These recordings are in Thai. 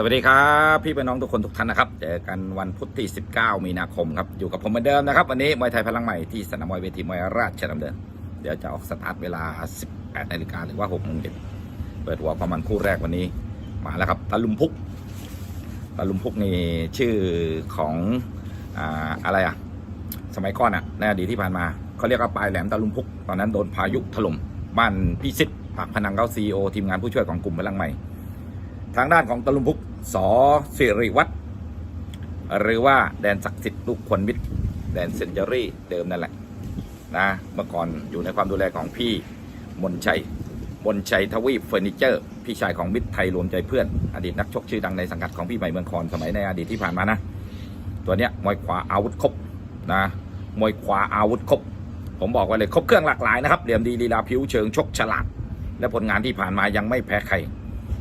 สวัสดีครับ พี่พี่น้องทุกคนทุกท่านนะครับเจอกันวันพุธที่ 19 มีนาคมครับอยู่กับผมเหมือนเดิมนะครับ วันนี้มวยไทยพลังใหม่ที่สนามมวยเวทีมวยราชดำเนิน เดี๋ยวจะออกสตาร์ทเวลา 18นาฬิกาหรือว่า6โมงเย็นเปิดหัวประมาณคู่แรกวันนี้ มาแล้วครับตะลุมพุกตะลุมพุกนี่ชื่อของอ่าอะไรอะสมัยก่อนอะในอดีตที่ผ่านมาเขาเรียกว่าปลายแหลมตะลุมพุก ตอนนั้นโดนพายุถล่มบ้านพี่ซิดปากพนังเก้าซีโอทีมงานผู้ช่วยของกลุ่มพลังใหม่ทางด้านของตะลุมพุก สอสิริวัตรหรือว่าแดนศักดิ์สิทธิ์ลูกคนมิตรแดนเซนเจอรี่เดิมนั่นแหละนะเมื่อก่อนอยู่ในความดูแลของพี่มนชัยมนชัยทวีปเฟอร์นิเจอร์ พี่ชายของมิตรไทยรวมใจเพื่อน อดีตนักชกชื่อดังในสังกัดของพี่ใหม่เมืองคอนสมัยในอดีตที่ผ่านมานะ ตัวเนี้ยมวยขวาอาวุธครบนะมวยขวาอาวุธครบ ผมบอกไว้เลยครบเครื่องหลากหลายนะครับเหลี่ยมดีลีลาผิวเชิงชกฉลาดและผลงานที่ผ่านมายังไม่แพ้ใคร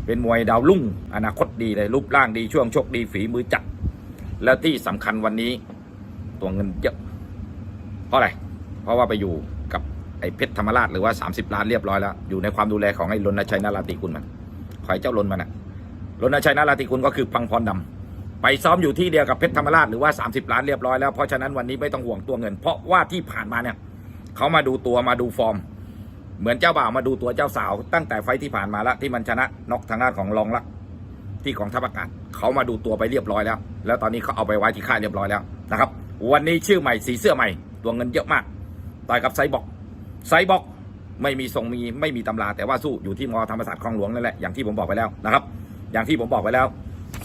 เป็นมวยดาวรุ่งอนาคตดีเลยรูปร่างดีช่วงชกดีฝีมือจัด แล้วที่สำคัญวันนี้ตัวเงินเยอะเพราะอะไร เพราะว่าไปอยู่กับไอ้เพชรธรรมราชหรือว่า 30 ล้านเรียบร้อยแล้ว อยู่ในความดูแลของไอ้รณชัยนาราติกุลมันคอยเจ้าลนมันอะรณชัยนาราติกุลก็คือพังพรดำไปซ้อมอยู่ที่เดียวกับเพชรธรรมราชหรือว่า 30 ล้านเรียบร้อยแล้วเพราะฉะนั้นวันนี้ไม่ต้องห่วงตัวเงิน เพราะว่าที่ผ่านมาเนี่ยเขามาดูตัวมาดูฟอร์ม เหมือนเจ้าบ่าวมาดูตัวเจ้าสาว ตั้งแต่ไฟที่ผ่านมาแล้วที่มันชนะนอกทางด้านของรองลักที่ของทัพอากาศเขามาดูตัวไปเรียบร้อยแล้ว แล้วตอนนี้เขาเอาไปไว้ที่ค่ายเรียบร้อยแล้วนะครับ วันนี้ชื่อใหม่สีเสื้อใหม่ ตัวเงินเยอะมากต่อยกับไซบอกไซบอกไม่มีทรงมีไม่มีตำรา แต่ว่าสู้อยู่ที่มอธรรมศาสตร์คลองหลวงนั่นแหละอย่างที่ผมบอกไปแล้วนะครับ อย่างที่ผมบอกไปแล้ว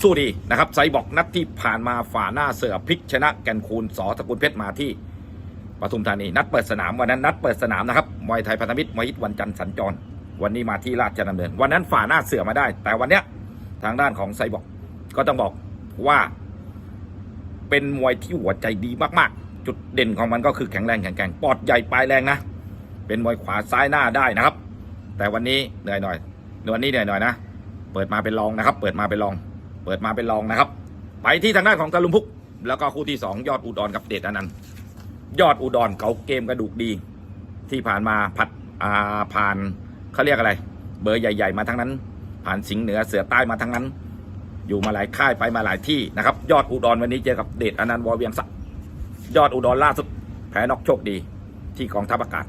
สู้ดีนะครับไซบอกนัดที่ผ่านมาฝ่าหน้าเสือพลิกชนะแก่นคูณสอสกุลเพชรมาที่ ปทุมธานีนัดเปิดสนามวันนั้นนัดเปิดสนามนะครับมวยไทยพันธมิตรมวยฮิตวันจันทร์สัญจร วันนี้มาที่ราชดำเนิน วันนั้นฝ่าหน้าเสือมาได้ แต่วันเนี้ยทางด้านของไซบอกก็ต้องบอกว่า เป็นมวยที่หัวใจดีมากๆ จุดเด่นของมันก็คือแข็งแรงแข็งแกร่งปอดใหญ่ปลายแรงนะเป็นมวยขวาซ้ายหน้าได้นะครับ แต่วันนี้เหนื่อยหน่อยวันนี้เหนื่อยหน่อยนะเปิดมาเป็นรองนะครับ เปิดมาเป็นรอง เปิดมาเป็นรองนะครับ ไปที่ทางด้านของตะลุมพุก แล้วก็คู่ที่สองยอดอุดรกับเดชอนันต์ ยอดอุดรเก่าเกมกระดูกดี ที่ผ่านมาผัดผ่านเขาเรียกอะไร เบอร์ใหญ่ ๆ มาทั้งนั้น ผ่านสิงห์เหนือเสือใต้มาทั้งนั้น อยู่มาหลายค่ายไปมาหลายที่นะครับ ยอดอุดรวันนี้เจอกับเดชอนันต์วอเวียงศักดิ์ยอดอุดรล่าสุดแพ้นอกโชคดี ที่กองทัพอากาศ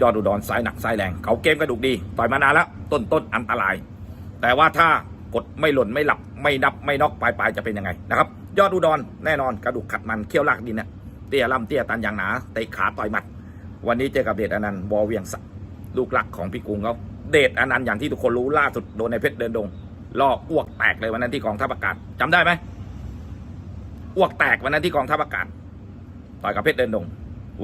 ยอดอุดรสายหนักสายแรงเขาเกมกระดูกดีต่อยมานานแล้วต้นต้นอันตราย แต่ว่าถ้ากดไม่หล่นไม่หลับไม่นับไม่นอกปลายปลายจะเป็นยังไงนะครับ ยอดอุดรแน่นอนกระดูกขัดมันเคี้ยวลากดินเนี่ย เตี้ยล่ำเตี้ยตันอย่างหนาเตะขาต่อยหมัด วันนี้เจอกับเดชอนันต์วอเวียงศักดิ์ลูกหลักของพี่กรุงเขาเดชอนันต์อย่างที่ทุกคนรู้ล่าสุดโดนในเพชรเดินดงล่ออ้วกแตกเลยวันนั้นที่กองทัพอากาศจำได้ไหมอ้วกแตกวันนั้นที่กองทัพอากาศต่อยกับเพชรเดินดง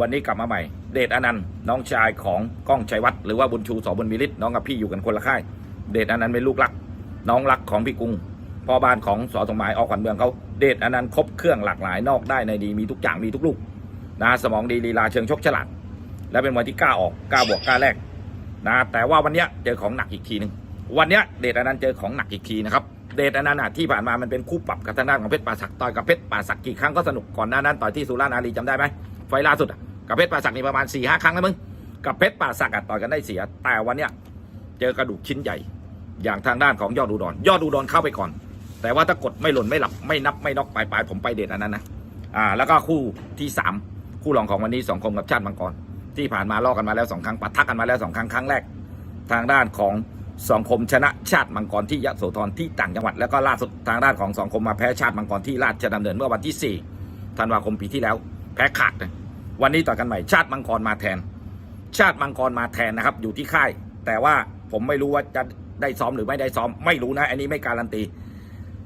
วันนี้กลับมาใหม่ เดชอนันต์น้องชายของก้องชัยวัฒน์หรือว่าบุญชูสอบุญมิริตน้องกับพี่อยู่กันคนละค่าย เดชอนันต์เป็นลูกหลัก น้องรักของพี่กรุง พ่อบ้านของสอสมหมายออกขวัญเมืองเขาเดชอนันต์ครบเครื่องหลากหลายนอกได้ในดีมีทุกอย่างมีทุกลูกนะสมองดีลีลาเชิงชกฉลาดและเป็นวันที่กล้าออกกล้าบวกกล้าแรกนะแต่ว่าวันเนี้ยเจอของหนักอีกทีหนึ่งวันเนี้ยเดชอนันต์เจอของหนักอีกทีนะครับเดชอนันต์อะที่ผ่านมามันเป็นคู่ปรับกับทางด้านของเพชรป่าศักดิ์ต่อยกับเพชรป่าศักดิ์กี่ครั้งก็สนุกก่อนหน้านั้นต่อยที่สุรานารีจำได้ไหมไฟล่าสุดอะกับเพชรป่าศักดิ์นี่ประมาณ4ี่ห้าครั้งแล้วมึงกับเพชรป่าศักดิ์ต่อยกันได้เสีย แต่วันเนี้ยเจอกระดูกชิ้นใหญ่ อย่างทางด้านของยอดอุดรยอดอุดรเข้าไปก่อน แต่ว่าถ้ากดไม่หล่นไม่หลับไม่นับไม่น็อกปลายปลายผมไปเดชอนันต์นนะอ่าแล้วก็คู่ที่สามคู่รองของวันนี้สองคมกับชาติมังกร ที่ผ่านมาลอกกันมาแล้วสองครั้งปะทะกันมาแล้วสองครั้งครั้งแรก ทางด้านของสองคมชนะชาติมังกรที่ยะโสธรที่ต่างจังหวัด แล้วก็ล่าสุดทางด้านของสองคมมาแพ้ชาติมังกรที่ราชดำเนินเมื่อวันที่4ธันวาคมปีที่แล้ว แพ้ขาดวันนี้ต่อกันใหม่ชาติมังกรมาแทน ชาติมังกรมาแทนนะครับ อยู่ที่ค่าย แต่ว่าผมไม่รู้ว่าจะได้ซ้อมหรือไม่ได้ซ้อมไม่รู้นะ อันนี้ไม่การันตี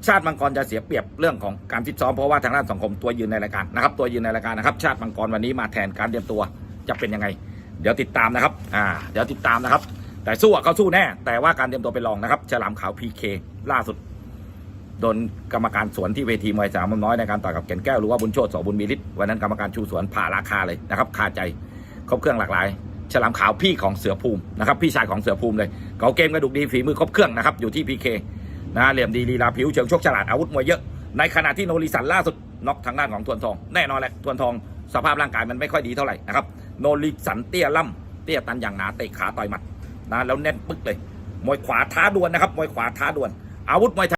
ชาติมังกรจะเสียเปรียบเรื่องของการฟิตซ้อมเพราะว่าทางด้านสังคมตัวยืนในรายการนะครับตัวยืนในรายการนะครับชาติมังกรวันนี้มาแทนการเตรียมตัวจะเป็นยังไง เดี๋ยวติดตามนะครับอ่าเดี๋ยวติดตามนะครับ แต่สู้อะเขาสู้แน่ แต่ว่าการเตรียมตัวเป็นรองนะครับฉลามขาวพีเคล่าสุดโดนกรรมการสวนที่เวทีมวยสามมุมน้อยในการต่อกับแก่นแก้วหรือว่าบุญโชติสอบุญมีฤทธิ์วันนั้นกรรมการชูสวนผ่าราคาเลยนะครับคาใจครบเครื่องหลากหลายฉลามขาวพี่ของเสือภูมินะครับพี่ชายของเสือภูมิเลยเขาเกมกระดูกดีฝีมือครบเครื่องนะครับอยู่ที่พีเค นะเหลี่ยมดีลีลาผิวเชิงชกฉลาดอาวุธมวยเยอะ ในขณะที่โนริสันล่าสุดน็อกทางด้านของทวนทองแน่นอนแหละทวนทองสภาพร่างกายมันไม่ค่อยดีเท่าไหร่นะครับโนริสันเตี้ยล่ำเตี้ยตันอย่างหนาเตะขาต่อยหมัดนะแล้วแน่นปึ๊กเลยมวยขวาท้าดวลนะครับมวยขวาท้าดวลอาวุธมวยไทย